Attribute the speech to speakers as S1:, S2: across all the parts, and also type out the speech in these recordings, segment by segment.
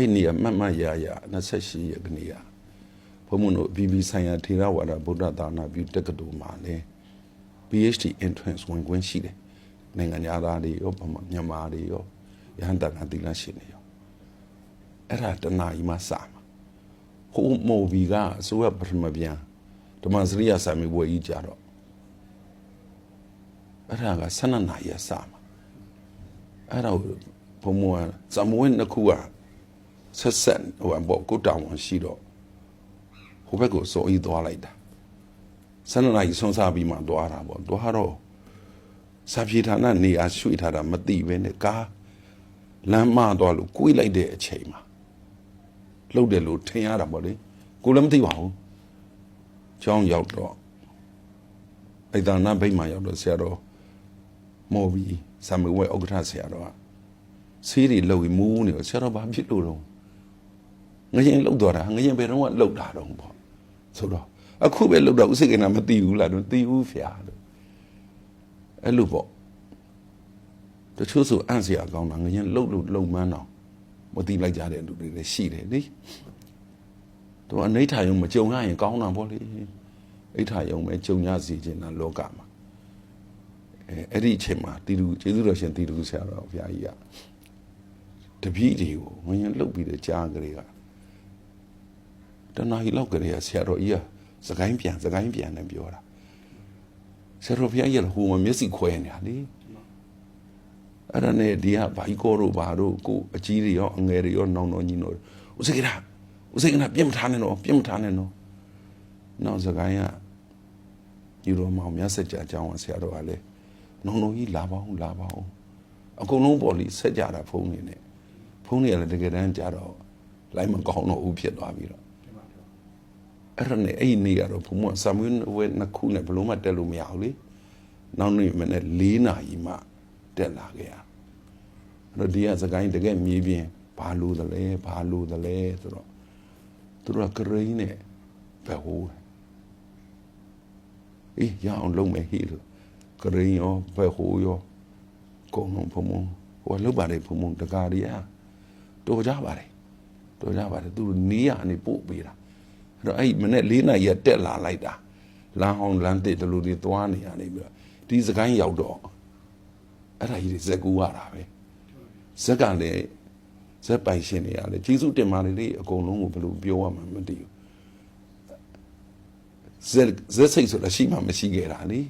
S1: အဲ့ဒီနေရာမှတ်မှတ်ရရ28ရက်ကနေရဘုံမတို့ဘီဘီဆိုင်ရာထေရဝါဒဗုဒ္ဓသာနာပြုတက္ကသိုလ်မှာလည်း PhD entrance ဝင်ခွင့်ရှိတယ်နိုင်ငံသားတွေရောဗမာမြန်မာတွေရောရဟန္တာကသီလရှင်တွေရောအဲ့ဒါတနာကြီးမှစမှာဟိုမိုဘီကအစိုးရပထမပြန်ဓမ္မစရိယစာမေးပွဲကြီးကြတော့အဲ့ဒါက12နာရီအစမှာအဲ့ဒါကိုဘုံမကဇမဝင်းတစ်ခုက ဆက်ဆက်ဟိုဘောကိုတောင်ဝန်ရှိတော့ဟိုဘက်ကိုစော်ဤသွားလိုက်တာ12နာရီဆုံးစားပြီးမှသွားတာပေါ့သွားတော့စာပြေဌာနနေရာရွှေ့ထားတာမသိပဲနဲ့ကားလမ်းမသွားလို့ကိုွေးလိုက်တဲ့အချိန်မှာလှုပ်တယ်လို့ထင်ရတာပေါ့လေကိုလည်းမသိပါဘူးကျောင်းရောက်တော့အိဒါနာဘိတ်မှာရောက်တော့ဆရာတော်မော်ဘီဆာမဝဲဥက္ကဋ္ဌဆရာတော်ကဆေးတွေလှုပ်ပြီးမူးနေတော့ဆရာတော်ဘာဖြစ်လို့တော့ ငရင်လှုပ်သွားတာငရင်ဘယ်တော့မှလှုပ်တာတော့ပေါ့ဆိုတော့အခုပဲလှုပ်တော့ဥစိတ်ကနာမသိဘူးလားတော့သိဘူးဖျားလို့အဲ့လိုပေါ့တချို့ဆိုအံ့စရာကောင်းတာငရင်လှုပ်လို့လှုပ်မှန်းတော့မသိလိုက်ကြတဲ့လူတွေလည်းရှိတယ်လေသူအနိဋ္ဌာယုံမကြုံရရင်ကောင်းတာပေါ့လေအိဋ္ဌာယုံပဲကြုံရစီခြင်းတာလောကမှာအဲအဲ့ဒီအချိန်မှာတီတူကျေးဇူးတော်ရှင်တီတူဆရာတော်ဘုရားကြီးကတပည့်တွေကိုငရင်လှုပ်ပြီးတဲ့ကြားကလေးက တနားကြီးလောက်ကလေးကဆရာတော်ကြီးကစကိုင်းပြန်စကိုင်းပြန်နဲ့ပြောတာဆရာတော်ဘုရားကြီးကဟိုမှာမျက်စိခွဲနေတာလေအဲ့ဒါနဲ့ဒီကဘိုက်ကောတို့ဘာတို့ကိုအကြီးတွေရောအငယ်တွေရောနောင်တော်ကြီးတို့ဥစိကရာဥစိကရာပြင်းမထားနဲ့တော့ပြင်းမထားနဲ့တော့နောက်စကိုင်းကယူတော်မောင်မြတ်စကြအကြောင်းဆရာတော်ကလည်းနောင်တော်ကြီးလာပါဦးလာပါဦးအကုန်လုံးပေါ်လီဆက်ကြတာဖုန်းနေနဲ့ဖုန်းတွေကလည်းတကယ်တမ်းကြတော့လိုက်မကောင်းတော့ဦးဖြစ်သွားပြီတော့ အဲ့ဒါနဲ့အဲ့ဒီနေ့ကတော့ဘုံမဆာမွေးဝဲနှစ်ခုနဲ့ဘလို့မှတက်လို့မရဘူးလေနောက်နေ့မနေ့၄နာရီမှတက်လာခဲ့ရအဲ့တော့ဒီကစကိုင်းတကယ်မြေပြင်ဘာလို့သလဲဘာလို့သလဲဆိုတော့သူတို့ကကရိန်းနဲ့ဘယ်ဟိုးအေးရအောင်လုံးမယ်ဟိလို့ကရိန်းရောဘယ်ဟိုးရောကုန်လုံးဖုံဖုံဟိုလောက်ပါတယ်ဖုံဖုံတကားတွေอ่ะတော်ကြပါတယ်တော်ကြပါတယ်သူတို့နီးရအနေပို့ပေးတာ အဲ့တော့အဲ့မနေ့၄နာရီတက်လာလိုက်တာလမ်းဟောင်းလမ်းတစ်တလူတွေသွားနေရနေပြီးတော့ဒီစကိုင်းရောက်တော့အဲ့ဒါကြီးတွေဇက်ကူရတာပဲဇက်ကလည်းဇက်ပိုင်ရှင်တွေကလည်းကျေးဇူးတင်ပါတယ်လေအကုန်လုံးကိုဘယ်လိုပြောရမှမသိဘူးဇက်ဇက်စိတ်ဆိုတာရှိမှမရှိခဲ့တာလေ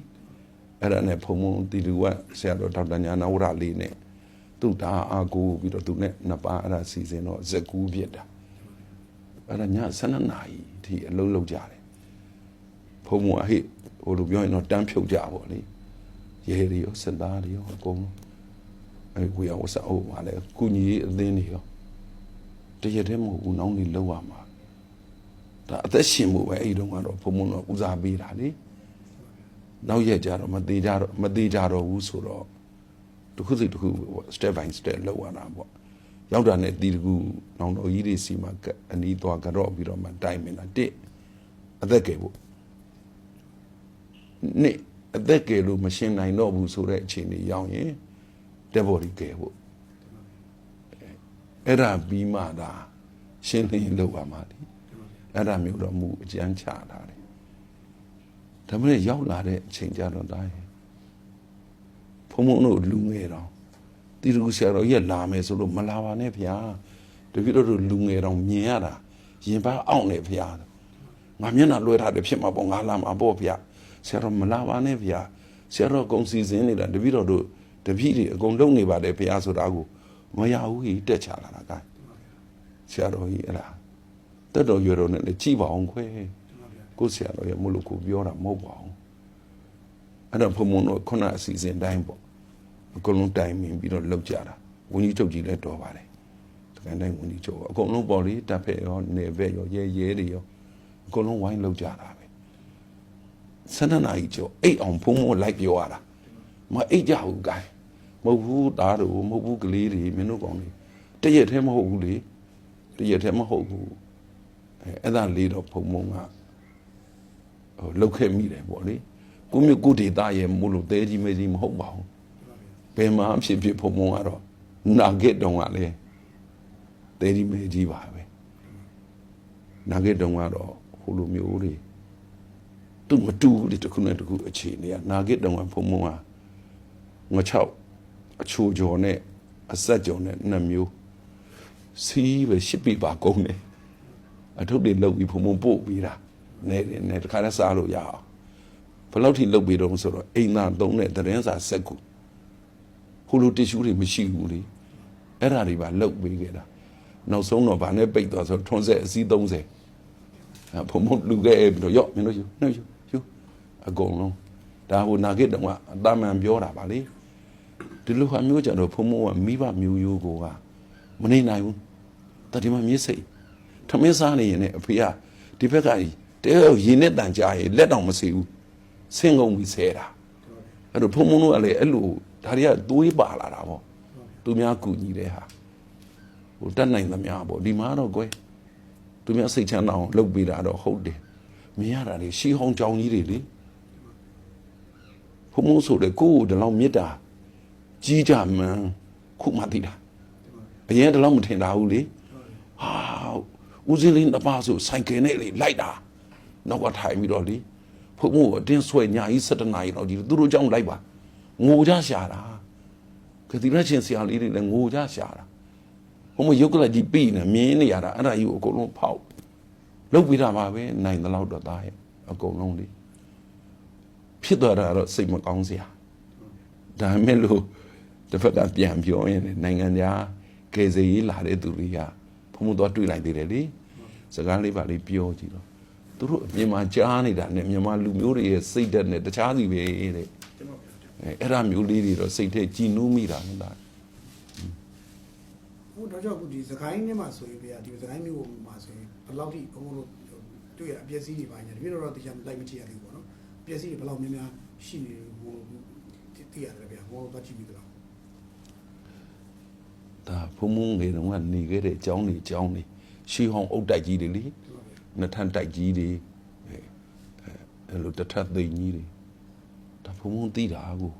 S1: အဲ့ဒါနဲ့ဖုံဖုံတီလူကဆရာတော်ဒေါက်တာညာနာဝရလေးနဲ့သူ့ဒါအာကိုပြီးတော့သူနဲ့နှစ်ပါးအဲ့ဒါစီစဉ်တော့ဇက်ကူးပြစ်တာ အဲ့ဒါည12နာရီဒီအလုံးလုံးကြတယ်ဖုံဖုံအဟိဟိုလိုပြောရင်တော့တန်းဖြုတ်ကြပါလေရဲတွေရောစက်သားတွေရောအကုန်လုံးအဲကိုရဝဆအိုးပါလေကုညီအသင်းတွေရောတရတဲ့မဟုတ်ဘူးနောင်းနေလောက်ရမှာဒါအသက်ရှင်မှုပဲအဲ့ဒီတော့ကတော့ဘုံဘုံတော့ဦးစားပေးတာလေနောက်ရက်ကြတော့မသေးကြတော့မသေးကြတော့ဘူးဆိုတော့တစ်ခုစီတစ်ခု step by step လောက်ရတာပေါ့ ရောက်တာနဲ့ဒီတကူနောင်တော်ကြီးတွေစီမှာအနီးသွားကြော့ပြီးတော့မှတိုင်မင်တာတစ်အသက်ကယ်ဖို့နှစ်အသက်ကယ်လို့မရှင်းနိုင်တော့ဘူးဆိုတဲ့အခြေအနေရောက်ရင်တက်ဘော်ဒီကယ်ဖို့အဲ့ဒါပြီးမှဒါရှင်းလင်းလောက်ပါမှာဒီအဲ့ဒါမျိုးတော့မူအကျန်းချတာတယ်ဒါပေမဲ့ရောက်လာတဲ့အချိန်ကြတော့ဒါရင်ဖုံဖုံတို့လူငယ်တော့ တီတကူဆရာတော်ကြီးလာမယ်ဆိုလို့မလာပါနဲ့ဗျာတပည့်တော်တို့လူငယ်တော့မြင်ရတာရင်ပန်းအောင်နေဗျာငါမျက်နှာလွှဲထားတယ်ဖြစ်မှာပေါ့ငါလာမှာပေါ့ဗျာဆရာတော်မလာပါနဲ့ဗျာဆရာတော်ကုံစီစဉ်နေတာတပည့်တော်တို့တပည့်တွေအကုန်လုံနေပါတယ်ဗျာဆိုတာကိုမရဘူးကြီးတက်ချလာတာကဆရာတော်ကြီးအဲ့ဒါတက်တော်ရွယ်တော်နဲ့လည်းကြည်ပါအောင်ခွဲကိုဆရာတော်ရဲ့မလို့ကိုပြောတာမဟုတ်ပါဘူးအဲ့တော့ဘုံဘုံတို့ခုနအစီအစဉ်တိုင်းပေါ့ အကုန်လုံးတိုင်ပင်ပြီးတော့လောက်ကြတာဝင်းကြီးချုပ်ကြီးလည်းတော်ပါတယ်တကန်တိုင်းဝင်းကြီးချုပ်အကုန်လုံးပေါ်လေတပ်ဖက်ရောနေဘက်ရောရဲရဲတွေရောအကုန်လုံးဝိုင်းလောက်ကြတာပဲဆန္ဒနာကြီးကျော်အိတ်အောင်ဖုံးဖုံးလိုက်ပြောရတာမအိတ်ကြဘူးကိုင်းမဟုတ်ဘူးသားတို့မဟုတ်ဘူးကလေးတွေမင်းတို့ကောင်လေးတရက်တည်းမဟုတ်ဘူးလေတရက်တည်းမဟုတ်ဘူးအဲအဲ့ဒါလေးတော့ဖုံဖုံကဟိုလောက်ခဲ့မိတယ်ပေါ့လေကိုမျိုးကိုဒေတာရဲ့မို့လို့တဲကြီးမဲကြီးမဟုတ်ပါဘူး ဘယ်မှာဖြစ်ဖြစ်ဖုံဖုံကတော့နာဂစ်တုံးကလည်းတဲဒီမဲကြီးပါပဲနာဂစ်တုံကတော့ဟိုလိုမျိုးတွေသူမတူဘူးလေတစ်ခုနဲ့တစ်ခုအခြေအနေကနာဂစ်တုံကဖုံဖုံကငါချောက်အချိုကျော်နဲ့အဆက်ကျော်နဲ့နှစ်မျိုးစီးပဲရှစ်ပြပါကုန်တယ်အထုပ်တွေလုတ်ပြီးဖုံဖုံပို့ပြီးတာနေနေတခါတည်းစားလို့ရအောင်ဘယ်လောက်ထိလုတ်ပြီးတော့ဆိုတော့အိမ်သာသုံးတဲ့သတင်းစာဆက်ကူ ဟိုလိုတ िश ူးတွေမရှိဘူးလေအဲ့ဒါတွေပါလုတ်ပေးခဲ့တာနောက်ဆုံးတော့ဗာနဲ့ပိတ်သွားဆိုထွန်းဆက်အစီး30အဲဖုံဖုံလူခဲ့ပြီးတော့ရော့မင်းတို့ယူနှုတ်ယူယူအကုန်လုံးဒါဟိုနာဂစ်တုံကအတာမန်ပြောတာပါလေဒီလိုဟာမျိုးကြတော့ဖုံဖုံကမိဘမျိုးရိုးကိုကမနေနိုင်ဘူးတတိမမြေးစိတ်ထမင်းစားနေရင်လည်းအဖေကဒီဘက်ကတဲရင်နဲ့တန်ကြရင်လက်တောင်မစီဘူးဆင်းကုန်ပြီးဆဲတာအဲ့တော့ဖုံဖုံတို့ကလည်းအဲ့လို ဒါတွေကသွေးပါလာတာပေါ့သူများကူညီတဲ့ဟာဟိုတတ်နိုင်သမျှပေါ့ဒီမှာတော့ကွယ်သူများစိတ်ချမ်းသာအောင်လုပ်ပေးတာတော့ဟုတ်တယ်မြင်ရတာလေရှီဟောင်းကြောင်ကြီးတွေလေဖုံဖုံဆိုတဲ့ကိုယ့်ကိုဒီလောက်မေတ္တာကြီးကြမှန်ခုမှသိတာအရင်တလောက်မထင်တာဘူးလေဟာဦးစင်းလေးနှစ်ပါးဆိုဆိုင်ကယ်နဲ့လေလိုက်တာနောက်ကထိုင်ပြီးတော့လေဖုံဖုံကိုအတင်းဆွဲညာကြီး7နာရီတော့ကြီးသူတို့ကြောင့်လိုက်ပါ ငိုကြရှာတာကတိရချင်းဆရာလေးတွေလည်းငိုကြရှာတာဘုံမရုပ်ကလကြီးပြီးနေမြင်းနေရတာအဲ့ဒါကြီးကိုအကုန်လုံးဖောက်လုတ်ပြီးတာပါပဲနိုင်တဲ့လောက်တော့သားရဲ့အကုန်လုံးလေဖြစ်သွားတာတော့စိတ်မကောင်းစရာဒါပေမဲ့လို့တစ်ဖက်ကပြန်ပြောရင်လည်းနိုင်ငံခြားကယ်ဆယ်ရေးလာတဲ့သူတွေကဘုံမတော့တွေ့လိုက်သေးတယ်လေစကားလေးပါလေးပြောကြည့်တော့သူတို့မြန်မာကြားနေတာနဲ့မြန်မာလူမျိုးတွေရဲ့စိတ်ဓာတ်နဲ့တခြားစီပဲတဲ့ အဲအဲ့ဒါမျိုးလေးတွေတော့စိတ်ထဲကြည်နူးမိတာနဲ့ဒါ
S2: ဟိုတော့ကြောင့်အခုဒီစကိုင်းထဲမှာဆိုရင်ဗျာဒီစကိုင်းမျိုးမှာဆိုရင်ဘယ်လောက်ထိဘုံဘုံတို့တွေ့ရအပျက်စီးတွေပါညာတပြည့်တော့တရားလိုက်မကြည့်ရသေးဘူးပေါ့နော်အပျက်စီးတွေဘယ်လောက်များများရှိနေဟိုသိရတယ်ဗျာဟိုတော့ကြည့်ပြီးတော့
S1: ဒါဖုံမုံငယ်တုန်းကနေခဲ့တဲ့အကြောင်းတွေအကြောင်းတွေရှီဟောင်းအုတ်တိုက်ကြီးတွေလေနှစ်ထပ်တိုက်ကြီးတွေအဲအဲအဲ့လိုတစ်ထပ်သိမ်ကြီးတွေ ဒါဖုံမုံသိတာကို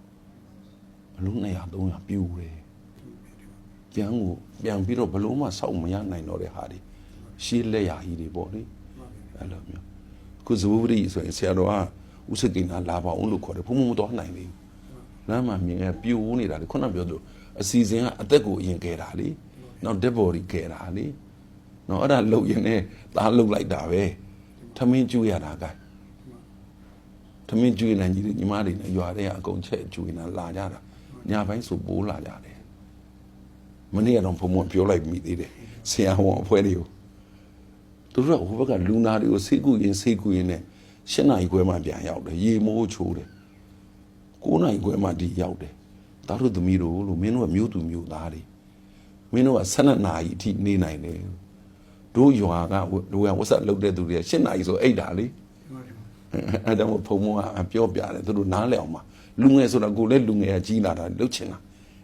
S1: အလုံး200 300ပြူတယ်ပြန်ကိုပြန်ပြီးတော့ဘလို့မှစောက်မရနိုင်တော့တဲ့ဟာတွေရှေးလက်ရာကြီးတွေပေါ့လေအဲ့လိုမျိုးခုဇဝပရိဆိုရင်ဆရာတော်ကဥစကိနာလာပါအောင်လို့ခေါ်တယ်ဖုံမုံမတော်နိုင်ဘူးလမ်းမှာမြင်ရပြိုးနေတာလေခုနပြောသလိုအစီအစဉ်ကအသက်ကိုအရင်ကဲတာလေနောက် dead body ကဲတာလေနောက်အဲ့ဒါလှုပ်ရင်လည်းသားလှုပ်လိုက်တာပဲထမင်းကျွေးရတာကဲ ထမင်းကျွေးနေကြီးညီမတွေနဲ့ရွာထဲကအကုန်ချက်ကျွေးနေလာကြတာညပိုင်းဆိုပိုးလာကြတယ်မနေ့ကတော့ဘုံဘုံပြောလိုက်မိသေးတယ်ဆရာဝန်အဖွဲတွေကိုသူတို့ကဟိုဘက်ကလူနာတွေကိုဆေးကူရင်ဆေးကူရင်နဲ့၈နာရီခွဲမှပြန်ရောက်တယ်ရေမိုးချိုးတယ်9နိုင်ခွဲမှဒီရောက်တယ်။သားတို့သမီးတို့လို့မင်းတို့ကမျိုးသူမျိုးသားတွေမင်းတို့က12နာရီအထိနေနိုင်တယ်။တို့ရွာကတို့ကဝက်ဆက်လုတ်တဲ့သူတွေက7နာရီဆိုအိတ်တာလေ။ အဲဒါမှဖုံမကပြောပြတယ်သူတို့နားလဲအောင်ပါလူငယ်ဆိုတာကိုလည်းလူငယ်ကကြီးလာတာလုတ်ချင်တာ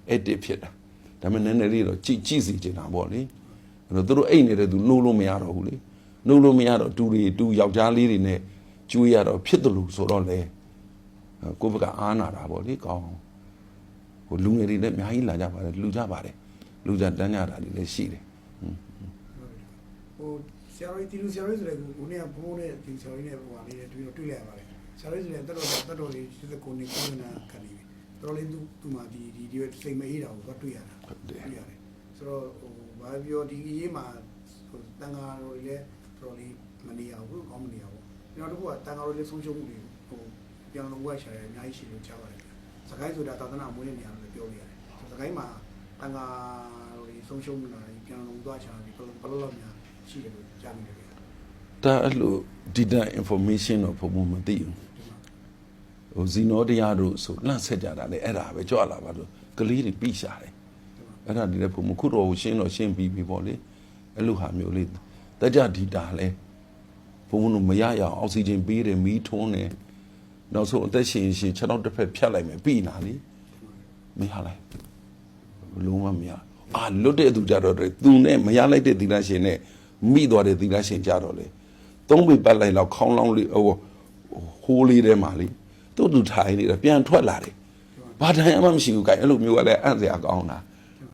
S1: အဲ့တစ်ဖြစ်တာဒါပေမဲ့နည်းနည်းလေးတော့ကြည်ကြည်စီချင်တာပေါ့လေအဲ့တော့သူတို့အိတ်နေတဲ့သူနှိုးလို့မရတော့ဘူးလေနှိုးလို့မရတော့တူတွေတူယောက်ျားလေးတွေနဲ့ကျွေးရတော့ဖြစ်တယ်လို့ဆိုတော့လေကိုယ့်ဘက်ကအားနာတာပေါ့လေကောင်းဟိုလူငယ်တွေလည်းအများကြီးလာကြပါတယ်လူကြပါတယ်လူကြတန်းကြတာတွေလည်းရှိတယ်
S2: ဟိုဆ ရာတော်တီလူဆရာတော်ဆိုတဲ့ကိုနေ့ကဘုံဘုံနဲ့ဒီဆရာတော်နဲ့ဟိုဟာလေးတွေ့တော့တွေ့လိုက်ရပါတယ်ဆရာတော်ဆိုတဲ့တက်တော်တက်တော်လေး89နှစ်ကိုနာခံနေပြီတော်လေးသူသူမှဒီဒီဒီစိတ်မအေးတာကိုတွေ့ရတာတွေ့ရတယ်ဆိုတော့ဟိုဘာပြောဒီရေးမှာဟိုတန်ဃာတော်တွေလည်းတော်လေးမနေရဘူးကောင်းမနေရဘူးနောက်တစ်ခုကတန်ဃာတော်လေးဆုံးရှုံးမှုတွေဟိုပြန်လို့ဝက်ရှာတယ်အများကြီးရှိလို့ကြားပါတယ်စကိုင်းဆိုတာသာသနာမွေးတဲ့နေရာလို့ပြောလို့ရတယ်စကိုင်းမှာတန်ဃာတော်တွေဆုံးရှုံးလာတယ်ပြန်လို့သွားချတာဒီဘယ်လိုလောက်များ ရှိတယ်လို့ကြားနေတယ်ဗျာ
S1: ဒါအဲ့လို data information တော့ဘုံဘုံမသိဘူးဟိုဇီနောတရားတို့ဆိုလှန့်ဆက်ကြတာလေအဲ့ဒါပဲကြွလာပါလို့ကလေးတွေပြီးရှာတယ်အဲ့ဒါဒီလည်းဘုံမခုတော့ရှင်းတော့ရှင်းပြီးပြီပေါ့လေအဲ့လိုဟာမျိုးလေးတက်ကြဒီတာလဲဘုံဘုံတို့မရရအောင်အောက်ဆီဂျင်ပေးတယ်မီးထွန်းတယ်နောက်ဆုံးအသက်ရှင်ရှင်ခြေထောက်တစ်ဖက်ဖြတ်လိုက်မယ်ပြီးနာလေမရလိုက်လုံးဝမရအာလွတ်တဲ့သူကြတော့တယ်သူနဲ့မရလိုက်တဲ့သီလရှင်နဲ့ မိသွားတဲ့သီလရှင်ကြတော့လေသုံးပေပတ်လိုက်လောက်ခေါင်းလောင်းလေးဟိုဟိုးလေးထဲမှာလေသူ့သူထိုင်နေတာပြန်ထွက်လာတယ်ဘာတိုင်းမှမရှိဘူးကဲအဲ့လိုမျိုးကလည်းအံ့စရာကောင်းတာ